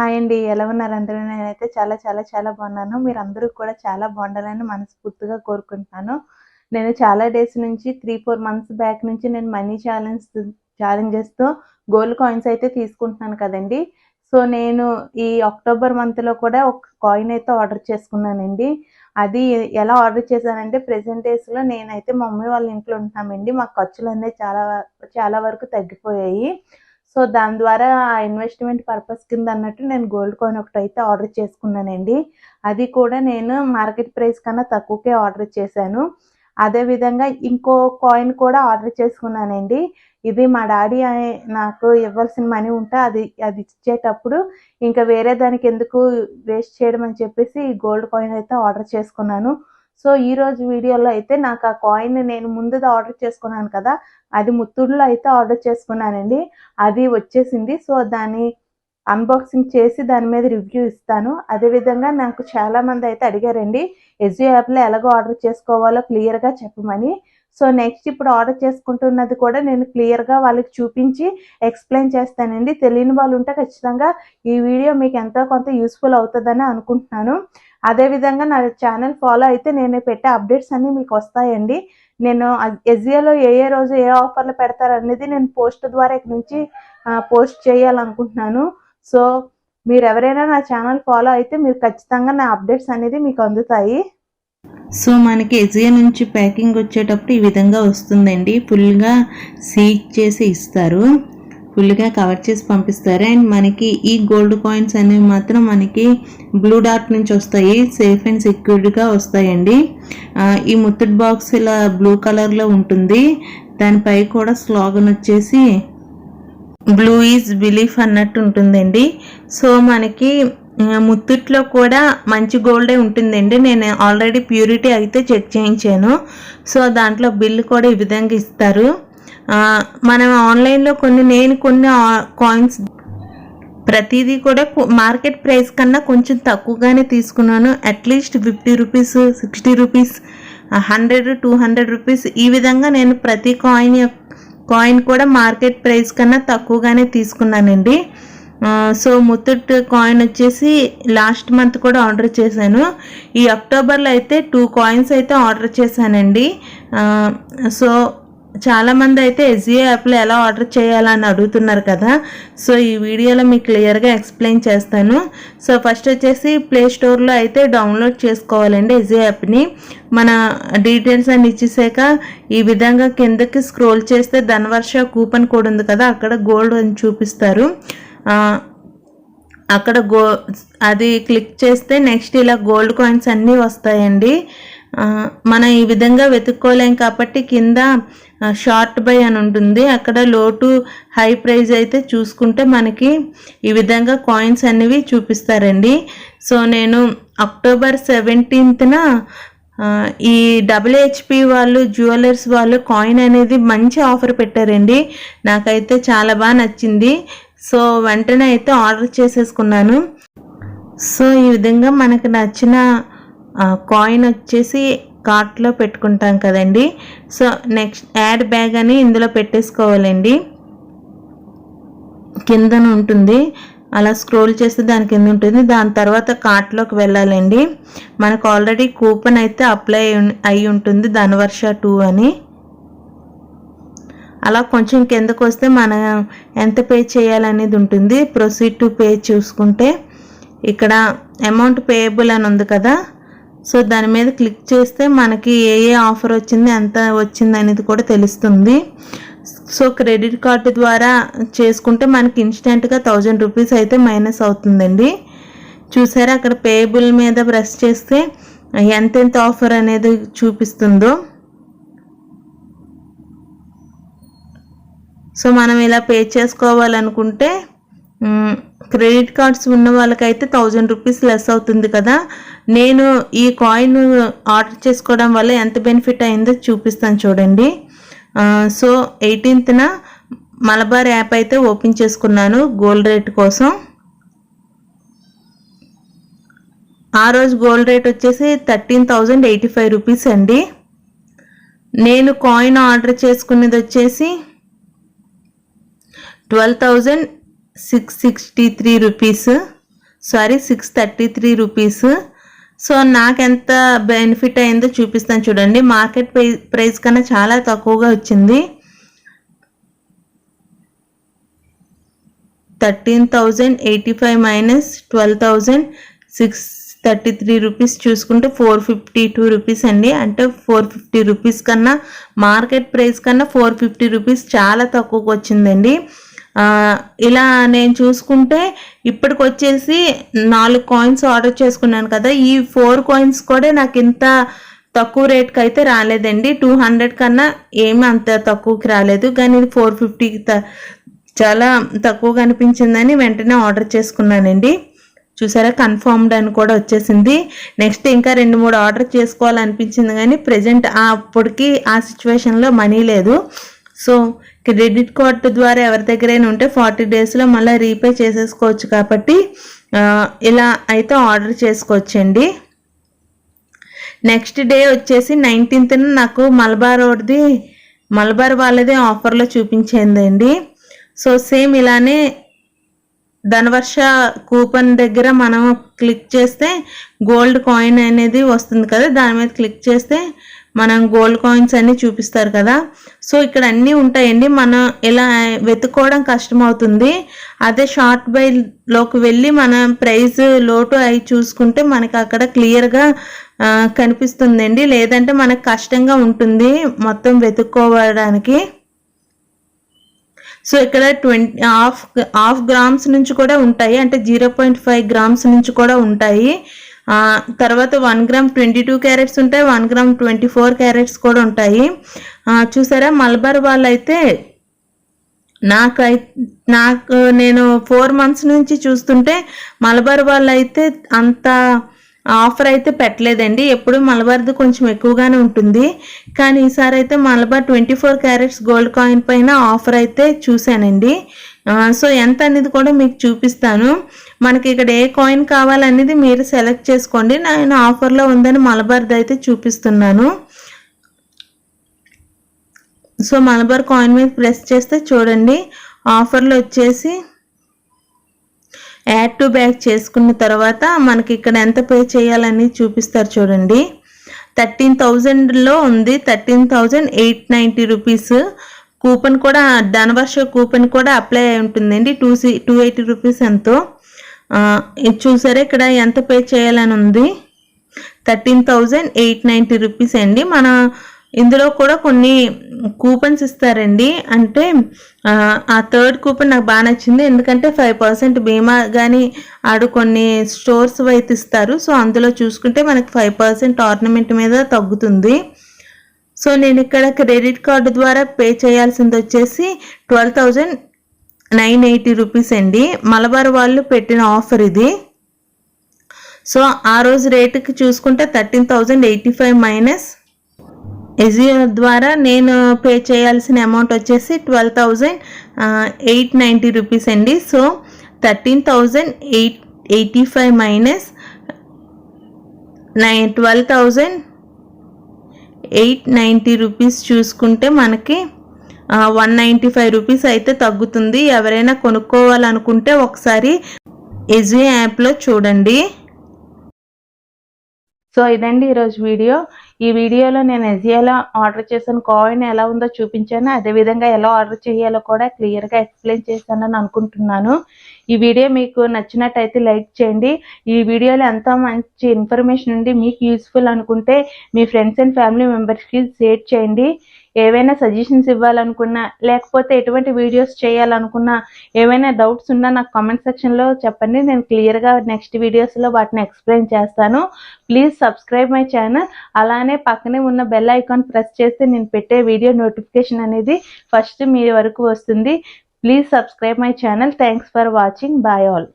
Hi అండి. ఎలా ఉన్నారు అందరూ? నేనైతే చాలా చాలా చాలా బాగున్నాను. మీరు అందరూ కూడా చాలా బాగుండాలని మనస్ఫూర్తిగా కోరుకుంటున్నాను. నేను చాలా డేస్ నుంచి త్రీ ఫోర్ మంత్స్ బ్యాక్ నుంచి నేను మనీ ఛాలెంజ్ ఛాలెంజెస్తో గోల్డ్ కాయిన్స్ అయితే తీసుకుంటున్నాను కదండి. సో నేను ఈ అక్టోబర్ మంత్లో కూడా ఒక కాయిన్ అయితే ఆర్డర్ చేసుకున్నానండి. అది ఎలా ఆర్డర్ చేశానంటే ప్రెసెంట్ డేస్లో నేనైతే మమ్మీ వాళ్ళ ఇంట్లో ఉంటున్నామండి. మా ఖర్చులు అనేది చాలా చాలా వరకు తగ్గిపోయాయి. సో దాని ద్వారా ఆ ఇన్వెస్ట్మెంట్ పర్పస్ కింద అన్నట్టు నేను గోల్డ్ కాయిన్ ఒకటి అయితే ఆర్డర్ చేసుకున్నానండి. అది కూడా నేను మార్కెట్ ప్రైస్ కన్నా తక్కువకే ఆర్డర్ చేశాను. అదేవిధంగా ఇంకో కాయిన్ కూడా ఆర్డర్ చేసుకున్నానండి. ఇది మా డాడీ నాకు ఇవ్వాల్సిన మనీ ఉంటే అది అది ఇచ్చేటప్పుడు ఇంకా వేరే దానికి ఎందుకు వేస్ట్ చేయడం అని చెప్పేసి ఈ గోల్డ్ కాయిన్ అయితే ఆర్డర్ చేసుకున్నాను. సో ఈ రోజు వీడియోలో అయితే నాకు ఆ కాయిన్ నేను ముందుది ఆర్డర్ చేసుకున్నాను కదా అది ముత్తూరులో అయితే ఆర్డర్ చేసుకున్నానండి. అది వచ్చేసింది. సో దాన్ని అన్బాక్సింగ్ చేసి దాని మీద రివ్యూ ఇస్తాను. అదేవిధంగా నాకు చాలా మంది అయితే అడిగారండి ఎస్జీ యాప్లో ఎలాగో ఆర్డర్ చేసుకోవాలో క్లియర్గా చెప్పమని. సో నెక్స్ట్ ఇప్పుడు ఆర్డర్ చేసుకుంటున్నది కూడా నేను క్లియర్గా వాళ్ళకి చూపించి ఎక్స్ప్లెయిన్ చేస్తానండి. తెలియని వాళ్ళు ఉంటే ఖచ్చితంగా ఈ వీడియో మీకు ఎంతో కొంత యూస్ఫుల్ అవుతుందని అనుకుంటున్నాను. అదేవిధంగా నా ఛానల్ ఫాలో అయితే నేను పెట్టే అప్డేట్స్ అన్నీ మీకు వస్తాయండి. నేను ఎస్జియోలో ఏ ఏ రోజు ఏ ఆఫర్లు పెడతారు అనేది నేను పోస్ట్ ద్వారా ఇక్కడ నుంచి పోస్ట్ చేయాలనుకుంటున్నాను. సో మీరు ఎవరైనా నా ఛానల్ ఫాలో అయితే మీరు ఖచ్చితంగా నా అప్డేట్స్ అనేది మీకు అందుతాయి. సో మనకి ఎజియా నుంచి ప్యాకింగ్ వచ్చేటప్పుడు ఈ విధంగా వస్తుందండి. ఫుల్గా సీట్ చేసి ఇస్తారు. ఫుల్గా కవర్ చేసి పంపిస్తారు. అండ్ మనకి ఈ గోల్డ్ కాయిన్స్ అనేవి మాత్రం మనకి బ్లూ డార్ట్ నుంచి వస్తాయి. సేఫ్ అండ్ సెక్యూర్డ్గా వస్తాయండి. ఈ ముత్తడి బాక్స్ ఇలా బ్లూ కలర్లో ఉంటుంది. దానిపై కూడా స్లోగన్ వచ్చేసి బ్లూ ఈజ్ బిలీఫ్ అన్నట్టు ఉంటుందండి. సో మనకి ముత్తుట్లో కూడా మంచి గోల్డే ఉంటుందండి. నేను ఆల్రెడీ ప్యూరిటీ అయితే చెక్ చేయించాను. సో దాంట్లో బిల్లు కూడా ఈ విధంగా ఇస్తారు. మనం ఆన్లైన్లో కొన్ని నేను కొన్ని కాయిన్స్ ప్రతిదీ కూడా మార్కెట్ ప్రైస్ కన్నా కొంచెం తక్కువగానే తీసుకున్నాను. At least fifty rupees sixty rupees hundred two hundred rupees ఈ విధంగా నేను ప్రతి కాయిన్ కాయిన్ కూడా మార్కెట్ ప్రైస్ కన్నా తక్కువగానే తీసుకున్నానండి. సో ముత్తూట్ కాయిన్ వచ్చేసి లాస్ట్ మంత్ కూడా ఆర్డర్ చేశాను. ఈ అక్టోబర్లో అయితే టూ కాయిన్స్ అయితే ఆర్డర్ చేశానండి. సో చాలామంది అయితే ఎస్జిఓ యాప్లో ఎలా ఆర్డర్ చేయాలని అడుగుతున్నారు కదా. సో ఈ వీడియోలో మీకు క్లియర్గా ఎక్స్ప్లెయిన్ చేస్తాను. సో ఫస్ట్ వచ్చేసి ప్లే స్టోర్లో అయితే డౌన్లోడ్ చేసుకోవాలండి ఎస్జిఓ యాప్ని మన డీటెయిల్స్ అన్ని ఇచ్చేసాక ఈ విధంగా కిందకి స్క్రోల్ చేస్తే ధనవర్ష కూపన్ కోడ్ ఉంది కదా అక్కడ గోల్డ్ అని చూపిస్తారు. అక్కడ గో అది క్లిక్ చేస్తే నెక్స్ట్ ఇలా గోల్డ్ కాయిన్స్ అన్నీ వస్తాయండి. మనం ఈ విధంగా వెతుక్కోలేం కాబట్టి కింద షార్ట్ బై అని ఉంటుంది. అక్కడ లో టు హై ప్రైజ్ అయితే చూసుకుంటే మనకి ఈ విధంగా కాయిన్స్ అనేవి చూపిస్తారండి. సో నేను అక్టోబర్ సెవెంటీన్త్న ఈ డబ్ల్యూహెచ్పి వాళ్ళు జ్యువెలర్స్ వాళ్ళు కాయిన్ అనేది మంచి ఆఫర్ పెట్టారండి. నాకైతే చాలా బాగా నచ్చింది. సో వెంటనే అయితే ఆర్డర్ చేసేసుకున్నాను. సో ఈ విధంగా మనకు నచ్చిన కాయిన్ వచ్చేసి కార్ట్లో పెట్టుకుంటాం కదండి. సో నెక్స్ట్ యాడ్ బ్యాగ్ అని ఇందులో పెట్టేసుకోవాలండి. కిందన ఉంటుంది. అలా స్క్రోల్ చేస్తే దాని కింద ఉంటుంది. దాని తర్వాత కార్ట్లోకి వెళ్ళాలండి. మనకు ఆల్రెడీ కూపన్ అయితే అప్లై అయి ఉంటుంది. ధనవర్ష టూ అని. అలా కొంచెం కిందకు వస్తే మనం ఎంత పే చేయాలనేది ఉంటుంది. ప్రొసీడ్ టు పే చూసుకుంటే ఇక్కడ అమౌంట్ పేయబుల్ అని ఉంది కదా. సో దాని మీద క్లిక్ చేస్తే మనకి ఏ ఏ ఆఫర్ వచ్చింది ఎంత వచ్చింది అనేది కూడా తెలుస్తుంది. సో క్రెడిట్ కార్డు ద్వారా చేసుకుంటే మనకి ఇన్స్టెంట్గా థౌజండ్ రూపీస్ అయితే మైనస్ అవుతుందండి. చూసారా? అక్కడ పేయబుల్ మీద ప్రెస్ చేస్తే ఎంతెంత ఆఫర్ అనేది చూపిస్తుందో. సో మనం ఇలా పే చేసుకోవాలనుకుంటే క్రెడిట్ కార్డ్స్ ఉన్న వాళ్ళకైతే థౌజండ్ రూపీస్ లెస్ అవుతుంది కదా. నేను ఈ కాయిన్ ఆర్డర్ చేసుకోవడం వల్ల ఎంత బెనిఫిట్ అయిందో చూపిస్తాను చూడండి. సో ఎయిటీన్త్న మలబార్ యాప్ అయితే ఓపెన్ చేసుకున్నాను గోల్డ్ రేట్ కోసం. ఆ రోజు గోల్డ్ రేట్ వచ్చేసి thirteen thousand eighty five rupees అండి. నేను కాయిన్ ఆర్డర్ చేసుకునేది వచ్చేసి twelve thousand six sixty three rupees. Sorry six thirty three rupees. So నాకు ఎంత బెనిఫిట్ అయిందో చూపిస్తాను చూడండి. మార్కెట్ ప్రైస్ కన్నా చాలా తక్కువగా వచ్చింది. Thirteen thousand eighty five minus twelve thousand six thirty three rupees చూసుకుంటే ఫోర్ ఫిఫ్టీ టూ రూపీస్ అండి. అంటే ఫోర్ ఫిఫ్టీ రూపీస్ కన్నా మార్కెట్ ప్రైస్ కన్నా ఫోర్ ఫిఫ్టీ రూపీస్ చాలా తక్కువకి వచ్చిందండి. ఇలా నేను చూసుకుంటే ఇప్పటికి వచ్చేసి నాలుగు కాయిన్స్ ఆర్డర్ చేసుకున్నాను కదా. ఈ ఫోర్ కాయిన్స్ కూడా నాకు ఇంత తక్కువ రేట్కి అయితే రాలేదండి. టూ హండ్రెడ్ కన్నా ఏమి అంత తక్కువకి రాలేదు. కానీ ఇది ఫోర్ ఫిఫ్టీకి చాలా తక్కువగా అనిపించిందని వెంటనే ఆర్డర్ చేసుకున్నానండి. చూసారా? కన్ఫర్మ్డ్ అని కూడా వచ్చేసింది. నెక్స్ట్ ఇంకా రెండు మూడు ఆర్డర్ చేసుకోవాలనిపించింది కానీ ప్రజెంట్ అప్పటికి ఆ సిచ్యువేషన్లో మనీ లేదు. సో క్రెడిట్ కార్డు ద్వారా ఎవరి దగ్గరైనా ఉంటే ఫార్టీ డేస్లో మళ్ళీ రీపే చేసేసుకోవచ్చు కాబట్టి ఇలా అయితే ఆర్డర్ చేసుకోవచ్చండి. నెక్స్ట్ డే వచ్చేసి నైన్టీన్త్న నాకు మలబార్ రోడ్ది మలబార్ వాళ్ళది ఆఫర్లో చూపించిందండి. సో సేమ్ ఇలానే ధనవర్ష కూపన్ దగ్గర మనం క్లిక్ చేస్తే గోల్డ్ కాయిన్ అనేది వస్తుంది కదా దాని మీద క్లిక్ చేస్తే మనం గోల్డ్ కాయిన్స్ అన్ని చూపిస్తారు కదా. సో ఇక్కడ అన్నీ ఉంటాయండి. మనం ఇలా వెతుక్కోవడం కష్టం అవుతుంది అదే షార్ట్ బైలోకి వెళ్ళి మన ప్రైస్ లోటు అవి చూసుకుంటే మనకి అక్కడ క్లియర్గా కనిపిస్తుందండి. లేదంటే మనకు కష్టంగా ఉంటుంది మొత్తం వెతుక్కోవడానికి. సో ఇక్కడ ట్వంటీ హాఫ్ హాఫ్ గ్రామ్స్ నుంచి కూడా ఉంటాయి. అంటే జీరో పాయింట్ ఫైవ్ గ్రామ్స్ నుంచి కూడా ఉంటాయి. తర్వాత one gram twenty two carats ఉంటాయి one gram twenty four carats కూడా ఉంటాయి. చూసారా మలబార్ వాళ్ళు అయితే నాకు నాకు నేను ఫోర్ మంత్స్ నుంచి చూస్తుంటే మలబార్ వాళ్ళు అయితే అంత ఆఫర్ అయితే పెట్టలేదండి. ఎప్పుడు మలబార్ది కొంచెం ఎక్కువగానే ఉంటుంది. కానీ ఈసారి అయితే Malabar twenty four carats gold coin పైన ఆఫర్ అయితే చూశానండి. సో ఎంత అనేది కూడా మీకు చూపిస్తాను. మనకి ఇక్కడ ఏ కాయిన్ కావాలనేది మీరు సెలెక్ట్ చేసుకోండి. నేను ఆఫర్లో ఉందని మలబార్ది అయితే చూపిస్తున్నాను. సో మలబార్ కాయిన్ మీద ప్రెస్ చేస్తే చూడండి. ఆఫర్లో వచ్చేసి యాడ్ టు బ్యాక్ చేసుకున్న తర్వాత మనకి ఇక్కడ ఎంత పే చేయాలని చూపిస్తారు చూడండి. థర్టీన్ థౌజండ్లో ఉంది. Thirteen thousand eight ninety rupees. Coupon కూడా ధనవర్ష కూపన్ కూడా అప్లై అయి ఉంటుందండి. Two C two eighty rupees ఎంతో. ఇది చూసారా ఇక్కడ ఎంత పే చేయాలని ఉంది? Thirteen thousand eight ninety rupees అండి. మన ఇందులో కూడా కొన్ని కూపన్స్ ఇస్తారండి. అంటే ఆ, ఆ థర్డ్ కూపన్ నాకు బాగా నచ్చింది. ఎందుకంటే ఫైవ్ పర్సెంట్ బీమా కానీ ఆడు కొన్ని స్టోర్స్ అయితే ఇస్తారు. సో అందులో చూసుకుంటే మనకి ఫైవ్ పర్సెంట్ ఆర్నమెంట్ మీద తగ్గుతుంది. సో నేను ఇక్కడ క్రెడిట్ కార్డు ద్వారా పే చేయాల్సింది వచ్చేసి twelve thousand nine eighty rupees అండి. మలబార్ వాళ్ళు పెట్టిన ఆఫర్ ఇది. సో ఆ రోజు రేటుకి చూసుకుంటే thirteen thousand eighty five minus. AJIO ద్వారా నేను పే చేయాల్సిన అమౌంట్ వచ్చేసి twelve thousand eight ninety rupees అండి. So thirteen thousand eight eighty five minus nine twelve thousand eight ninety rupees చూసుకుంటే మనకి వన్ నైంటీ ఫైవ్ రూపీస్ అయితే తగ్గుతుంది. ఎవరైనా కొనుక్కోవాలనుకుంటే ఒకసారి ఎజీ యాప్లో చూడండి. సో ఇదండి ఈరోజు వీడియో. ఈ వీడియోలో నేను ఎజియాలో ఆర్డర్ చేసిన కాయిన్ ఎలా ఉందో చూపించాను. అదేవిధంగా ఎలా ఆర్డర్ చేయాలో కూడా క్లియర్గా ఎక్స్ప్లెయిన్ చేశానని అనుకుంటున్నాను. ఈ వీడియో మీకు నచ్చినట్టయితే లైక్ చేయండి. ఈ వీడియోలో ఎంతో మంచి ఇన్ఫర్మేషన్ ఉండి మీకు యూస్ఫుల్ అనుకుంటే మీ ఫ్రెండ్స్ అండ్ ఫ్యామిలీ మెంబర్స్కి షేర్ చేయండి. ఏవైనా సజెషన్స్ ఇవ్వాలనుకున్నా లేకపోతే ఎటువంటి వీడియోస్ చేయాలనుకున్నా ఏవైనా డౌట్స్ ఉన్నా నాకు కామెంట్ సెక్షన్లో చెప్పండి. నేను క్లియర్గా నెక్స్ట్ వీడియోస్లో వాటిని ఎక్స్ప్లెయిన్ చేస్తాను. ప్లీజ్ సబ్స్క్రైబ్ మై ఛానల్ అలానే పక్కనే ఉన్న బెల్ ఐకాన్ ప్రెస్ చేస్తే నేను పెట్టే వీడియో నోటిఫికేషన్ అనేది ఫస్ట్ మీ వరకు వస్తుంది. Please subscribe my channel thanks for watching bye all